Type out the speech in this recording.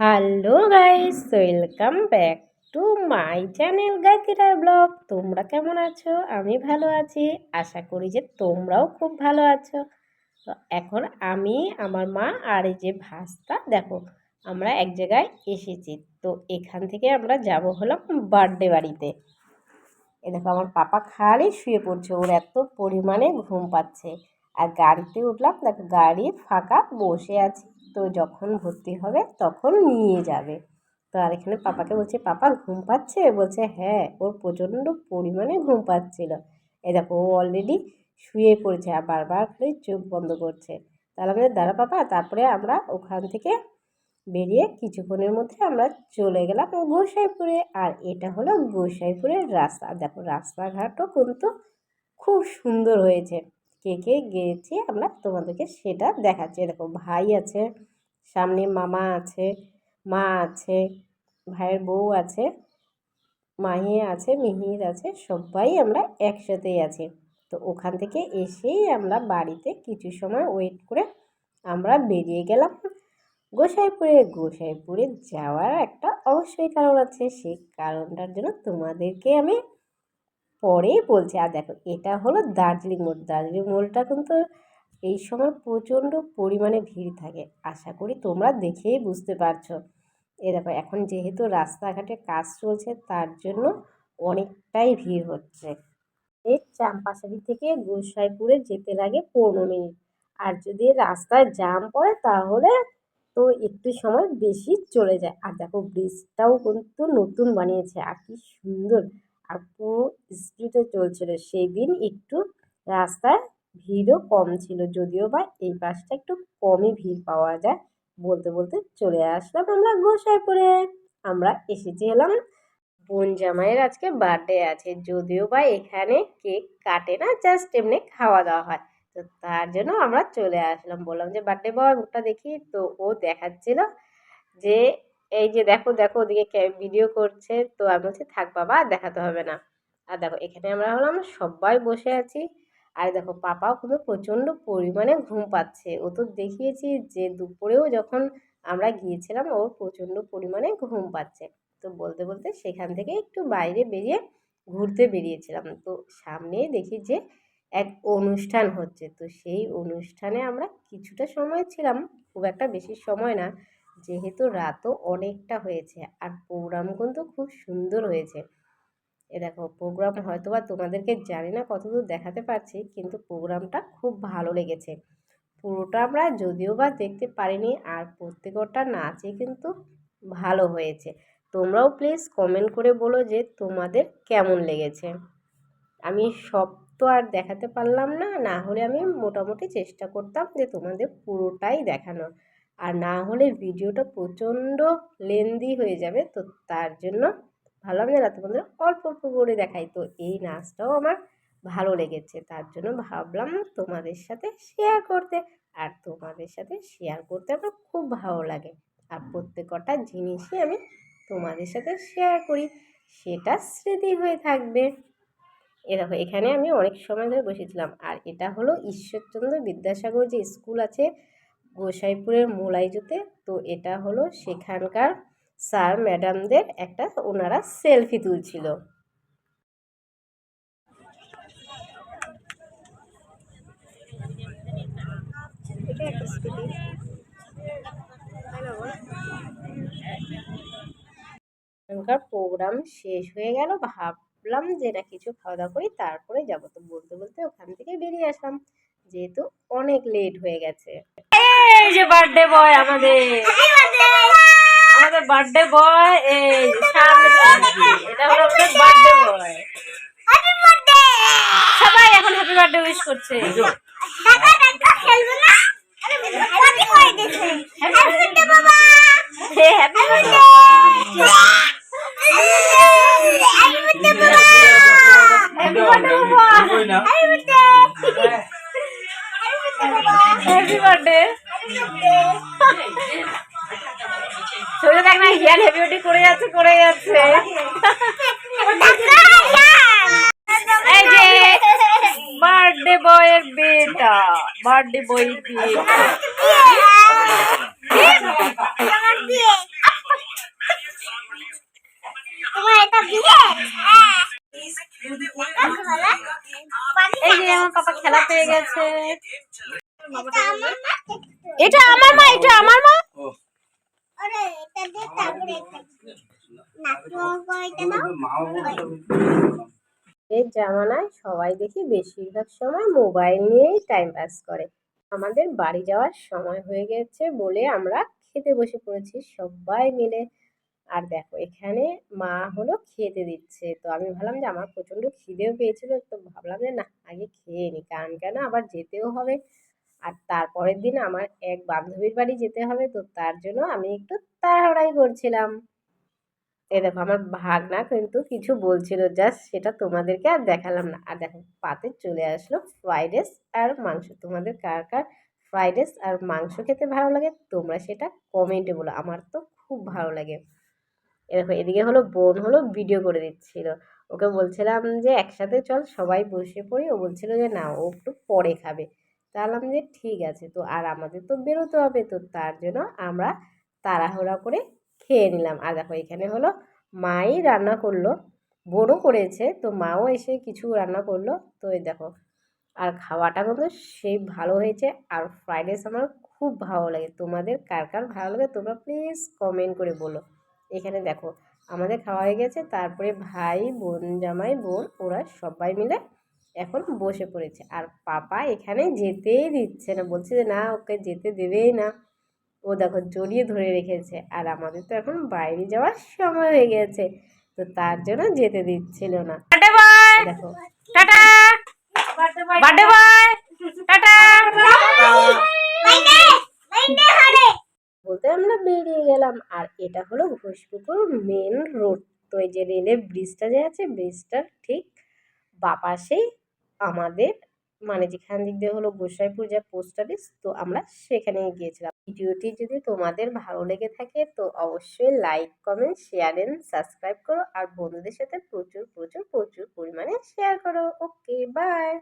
Hello guys, welcome back to my channel গায়ত্রীরা blog. তোমরা কেমন আছো? আমি ভালো আছি। আশা করি যে তোমরাও খুব ভালো আছো। তো এখন আমি, আমার মা আর এই যে ভাস্তা, দেখো, আমরা এক জায়গায় এসেছি। তো এখান থেকে আমরা যাব হলাম বার্থডে বাড়িতে। এ দেখো, আমার পাপা খালি শুয়ে পড়ছে। ওর এত পরিমাণে ঘুম পাচ্ছে। আর গাড়িতে উঠলাম, দেখো, গাড়ি ফাঁকা, বসে আছি। তো যখন ভর্তি হবে তখন নিয়ে যাবে। তো আর এখানে পাপাকে বলছে, পাপা, ঘুম পাচ্ছে? বলছে হ্যাঁ ওর প্রচণ্ড পরিমাণে ঘুম পাচ্ছিল। এ দেখো, ও অলরেডি শুয়ে পড়েছে আর বারবার খালি চোখ বন্ধ করছে। তাহলে আমাদের দাঁড়া পাপা, তারপরে আমরা ওখান থেকে বেরিয়ে কিছুক্ষণের মধ্যে আমরা চলে গেলাম গোসাইপুরে। আর এটা হলো গোসাইপুরের রাস্তা। দেখো, রাস্তাঘাটও কিন্তু খুব সুন্দর হয়েছে। কে কে গিয়েছি আমরা তোমাদেরকে সেটা দেখাচ্ছি। দেখো ভাই আছে, সামনে মামা আছে, মা আছে, ভাইয়ের বউ আছে মাহি আছে, মিহির আছে, সবাই আমরা একসাথেই আছি। তো ওখান থেকে এসেই আমরা বাড়িতে কিছু সময় ওয়েট করে আমরা বেরিয়ে গেলাম। গোসাইপুরে গোসাইপুরে যাওয়ার একটা অবশ্যই কারণ আছে। সেই কারণটার জন্য তোমাদেরকে আমি পরেই বলছি, আর দেখো, এটা হলো দার্জিলিং মোড়। দার্জিলিং মোড়টা কিন্তু এই সময় প্রচণ্ড পরিমাণে ভিড় থাকে। আশা করি তোমরা দেখেই বুঝতে পারছ। এ দেখো, এখন যেহেতু রাস্তাঘাটে কাজ চলছে, তার জন্য অনেকটাই ভিড় হচ্ছে। এই চাম্পাশাড়ি থেকে গোসাইপুরে যেতে লাগে পনেরো মিনিট। আর যদি রাস্তায় জাম পড়ে, তাহলে তো একটু সময় বেশি চলে যায়। আর দেখো, ব্রিজটাও কিন্তু নতুন বানিয়েছে। আর কি সুন্দর! আর পুরো স্পিডে চলছিল। সেই দিন একটু রাস্তায় ভিড়ও কম ছিল, যদিও বা এই পাশটা একটু কমই ভিড় পাওয়া যায় বলতে বলতে চলে আসলাম আমরা গোসাইপুরে। আমরা এসেছি হলাম বোন জামাইয়ের আজকে বার্থডে আছে, যদিও বা এখানে কেক কাটে না, জাস্ট এমনি খাওয়া দাওয়া হয়। তো তার জন্য আমরা চলে আসলাম। বললাম যে বার্থডে বয় মুখটা দেখি। তো ও দেখাচ্ছিল যে এই যে দেখো দেখো ওদিকে ভিডিও করছে, তো আমি বলছি, থাক বাবা দেখাতে হবে না। আর দেখো, এখানে আমরা হলাম, সবাই বসে আছি। আর দেখো, পাপাও কিন্তু প্রচণ্ড পরিমাণে ঘুম পাচ্ছে। ও তো দেখিয়েছি যে দুপুরেও যখন আমরা গিয়েছিলাম, ওর প্রচণ্ড পরিমাণে ঘুম পাচ্ছে। তো বলতে বলতে সেখান থেকে একটু বাইরে বেরিয়ে ঘুরতে বেরিয়েছিলাম। তো সামনেই দেখি যে এক অনুষ্ঠান হচ্ছে। তো সেই অনুষ্ঠানে আমরা কিছুটা সময় ছিলাম। খুব একটা বেশি সময় না। যেহেতু রাতও অনেকটা হয়েছে আর প্রোগ্রাম কিন্তু খুব সুন্দর হয়েছে। এ দেখো প্রোগ্রাম হয়তো বা তোমাদেরকে জানি না কতদূর দেখাতে পারছি, কিন্তু প্রোগ্রামটা খুব ভালো লেগেছে। পুরোটা আমরা যদিও বা দেখতে পারিনি আর প্রত্যেকটা নাচে কিন্তু ভালো হয়েছে। তোমরাও প্লিজ কমেন্ট করে বলো যে তোমাদের কেমন লেগেছে। আমি সব তো আর দেখাতে পারলাম না না হলে আমি মোটামুটি চেষ্টা করতাম যে তোমাদের পুরোটাই দেখানো আর না হলে ভিডিওটা প্রচণ্ড লেন্দি হয়ে যাবে। তো তার জন্য ভাবলাম যে না? তোমাদের অল্প অল্প করে দেখাই। তো এই নাচটাও আমার ভালো লেগেছে। তার জন্য ভাবলাম তোমাদের সাথে শেয়ার করতে। আর তোমাদের সাথে শেয়ার করতে আমার খুব ভালো লাগে। আর প্রত্যেকটা জিনিসই আমি তোমাদের সাথে শেয়ার করি। সেটা স্মৃতি হয়ে থাকবে। এ দেখো, এখানে আমি অনেক সময় ধরে বসেছিলাম। আর এটা হলো ঈশ্বরচন্দ্র বিদ্যাসাগর যে স্কুল আছে গোসাইপুরের মোলাইজুতে। তো এটা হলো সেখানকার স্যার ম্যাডামদের একটা ওনারা সেলফি তুলছিল। প্রোগ্রাম শেষ হয়ে গেল। ভাবলাম যে না, কিছু খাওয়া দাওয়া করি, তারপরে যাব। তো বলতে বলতে ওখান থেকে বেরিয়ে আসলাম। যেহেতু অনেক লেট হয়ে গেছে। এই যে বার্থডে বয় আমাদের। আমাদের বার্থডে বয় এই সামনে এটা হলো আমাদের বার্থডে বয় সবাই এখন হ্যাপি বার্থডে উইশ করছে। হ্যাপি বার্থডে হ্যাপি বার্থডে দেখ না হিয়ান হ্যাপি বার্থডে করে যাচ্ছে করে যাচ্ছে। এই যে বার্থডে বয়ের বেটা বয়। এই যে আমার পাপা খেলা পেয়ে গেছে। এটা আমার মা এটা আমার মা? এই জামানায় সবাই দেখি বেশিরভাগ সময় মোবাইল নিয়েই টাইম পাস করে। আমাদের বাড়ি যাওয়ার সময় হয়ে গেছে বলে আমরা খেতে বসে পড়েছি সবাই মিলে। আর দেখো এখানে মা হলো খেতে দিচ্ছে। তো আমি ভাবলাম যে আমার প্রচণ্ড খিদেও পেয়েছিল তো ভাবলাম যে না আগে খেয়ে নিই কারণ কেন? আবার যেতেও হবে। আর তারপরের দিন আমার এক বান্ধবীর বাড়ি যেতে হবে, তো তার জন্য আমি একটু তাড়াহুড়াই করছিলাম। এ দেখো, আমার ভাগনা কিন্তু কিছু বলছিল জাস্ট সেটা তোমাদেরকে আর দেখালাম না। আর দেখো, পাতে চলে আসলো ফ্রাইড রাইস আর মাংস। তোমাদের কার কার ফ্রাইড রাইস আর মাংস খেতে ভালো লাগে, তোমরা সেটা কমেন্টে বলো। আমার তো খুব ভালো লাগে। এ দেখো, এদিকে হলো বোন হলো ভিডিও করে দিচ্ছিল। ওকে বলছিলাম যে, একসাথে চল, সবাই বসে পড়ি। ও বলছিল যে, না, ও একটু পরে খাবে। তাহলাম যে ঠিক আছে, তো আর আমাদের তো বেরোতে হবে, তো তার জন্য আমরা তাড়াহুড়া করে খেয়ে নিলাম। আর দেখো এখানে হলো মাই রান্না করল, বোনও করেছে, তো মাও এসে কিছু রান্না করল। তো এই দেখো, আর খাওয়াটা কিন্তু সেই ভালো হয়েছে, আর ফ্রাইড রাইস আমার খুব ভালো লাগে। তোমাদের কার কার ভালো লাগে তোমরা প্লিজ কমেন্ট করে বলো। এখানে দেখো, আমাদের খাওয়া হয়ে গেছে, তারপরে ভাই, বোন, জামাই, বোন, ওরা সবাই মিলে এখন বসে পড়েছে। আর পাপা এখানে যেতেই দিচ্ছে না। বলছে যে না ওকে যেতে দেবেই না। ও দেখো জড়িয়ে ধরে রেখেছে। আর আমাদের তো এখন বাইরে যাওয়ার সময় হয়ে গেছে। তো তার জন্য যেতে দিচ্ছিল না। দেখো। টাটা! Birthday boy! বলতে আমরা বেরিয়ে গেলাম। আর এটা হলো ঘোষপুকুর মেন রোড। তো এই যে রেলের ব্রিজটা যে আছে ব্রিজটার ঠিক বাপাশেই আমাদের মানে যেখান দিক দিয়ে হলো গোসাইপুর যা পোস্ট অফিস তো আমরা সেখানে গিয়েছিলাম। ভিডিওটি যদি তোমাদের ভালো লেগে থাকে, তো অবশ্যই like comment share and subscribe করো। আর বন্ধুদের সাথে প্রচুর প্রচুর প্রচুর পরিমাণে শেয়ার করো। Okay bye